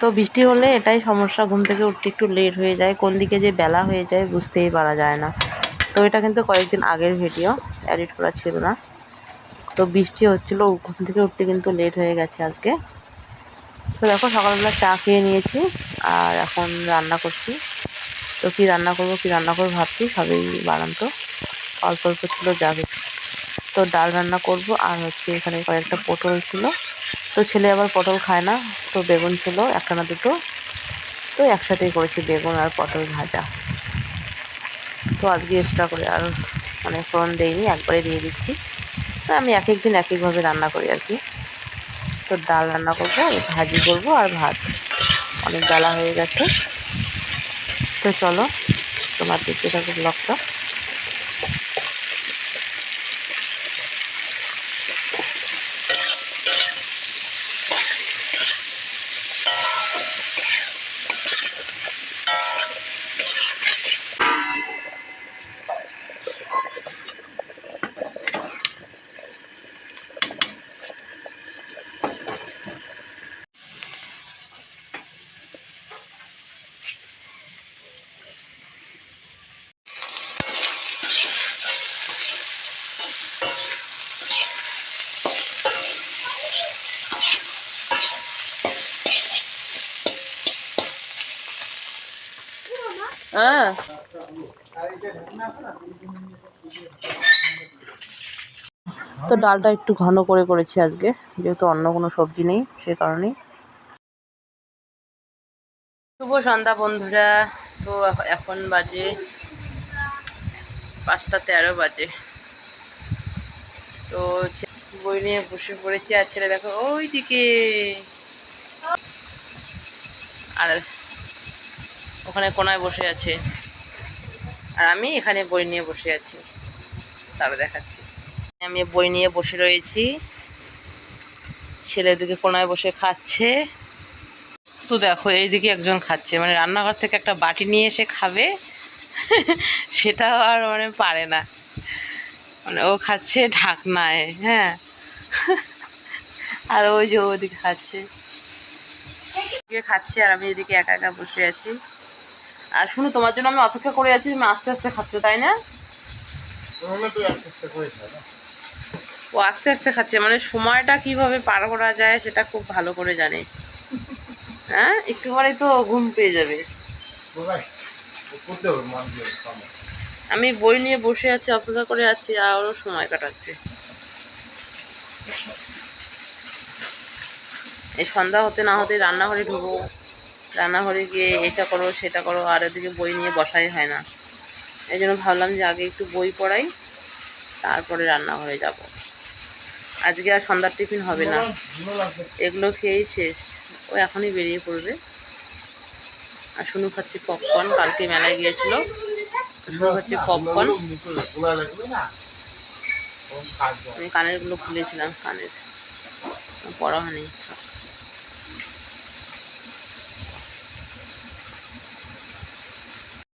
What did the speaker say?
তো বৃষ্টি হলে এটাই সমস্যা, ঘুম থেকে উঠতে একটু লেট হয়ে যায়, কোন দিকে যে বেলা হয়ে যায় বুঝতেই পারা যায় না। তো এটা কিন্তু কয়েকদিন আগের ভিডিও এডিট করা ছিল না। তো বৃষ্টি হচ্ছিল, ঘুম থেকে উঠতে কিন্তু লেট হয়ে গেছে আজকে। তো দেখো সকালবেলা চা খেয়ে নিয়েছি, আর এখন রান্না করছি। তো কী রান্না করব, কী রান্না করব ভাবছি, সবই বানান তো। অল্প অল্প ছিল যা কিছু। তো ডাল রান্না করব, আর হচ্ছে এখানে কয়েকটা পটল ছিল। তো ছেলে আবার পটল খায় না, তো বেগুন ছিল একটা না দুটো। তো একসাথেই করেছি বেগুন আর পটল ভাজা। তো আজকে এক্সট্রা করে আর মানে ফোড়ন দেইনি একবারে দিয়ে দিচ্ছি। তো আমি এক এক দিন এক একভাবে রান্না করি আর কি। তো ডাল রান্না করব, ভাজি করব আর ভাত। অনেক বেলা হয়ে গেছে। তো চলো, তোমার দেখতে থাকো ব্লগটা হ্যাঁ। তো ডালটা একটু ঘন করে করেছি আজকে, যেহেতু অন্য কোনো সবজি নেই, সে কারণেই। শুভ সন্ধ্যা বন্ধুরা, তো এখন বাজে পাঁচটা তেরো বাজে। তো বই নিয়ে বসে পড়েছি আর ছেলে দেখো ওই দিকে আর ওখানে কোনায় বসে আছে। আর আমি এখানে বই নিয়ে বসে আছি। তারা দেখাচ্ছি। আমি বই নিয়ে বসে রয়েছি। ছেলে দিকে কোনায় বসে খাচ্ছে। তো দেখো, এইদিকে একজন খাচ্ছে। মানে রান্নাঘর থেকে একটা বাটি নিয়ে এসে খাবে। সেটাও আর মানে পারে না। মানে ও খাচ্ছে ঢাকনায় হ্যাঁ। আর ওই যে ওদিকে খাচ্ছে। এদিকে খাচ্ছে আর আমি এদিকে একা একা বসে আছি। আর শুনো তোমার জন্য আমি অপেক্ষা করে আছি তুমি আস্তে আস্তে খাচ্ছ তাই না? ও আস্তে আস্তে খাচ্ছে মানে সময়টা কীভাবে পার করা যায় সেটা খুব ভালো করে জানে। হ্যাঁ? একটু পরেই তো ঘুম পেয়ে যাবে। আমি বই নিয়ে বসে আছি অপেক্ষা করে আছি আরও সময় কাটাচ্ছে। এই সন্ধ্যা হতে না হতে রান্নাঘরে ঢুকবো। রান্নাঘরে গিয়ে এটা করো, সেটা করো, আর ওদিকে বই নিয়ে বসাই হয় না। এই জন্য ভাবলাম যে আগে একটু বই পড়াই, তারপরে রান্নাঘরে যাব। আজকে আর সন্ধ্যার টিফিন হবে না। এগুলো খেয়েই শেষ। ও এখনই বেরিয়ে পড়বে। আর শুনু খাচ্ছি পপকর্ন কালকে মেলায় গিয়েছিল। শুনু খাচ্ছি পপকর্ন আমি কানেরগুলো খুলেছিলাম কানের। পড়া হয়নি।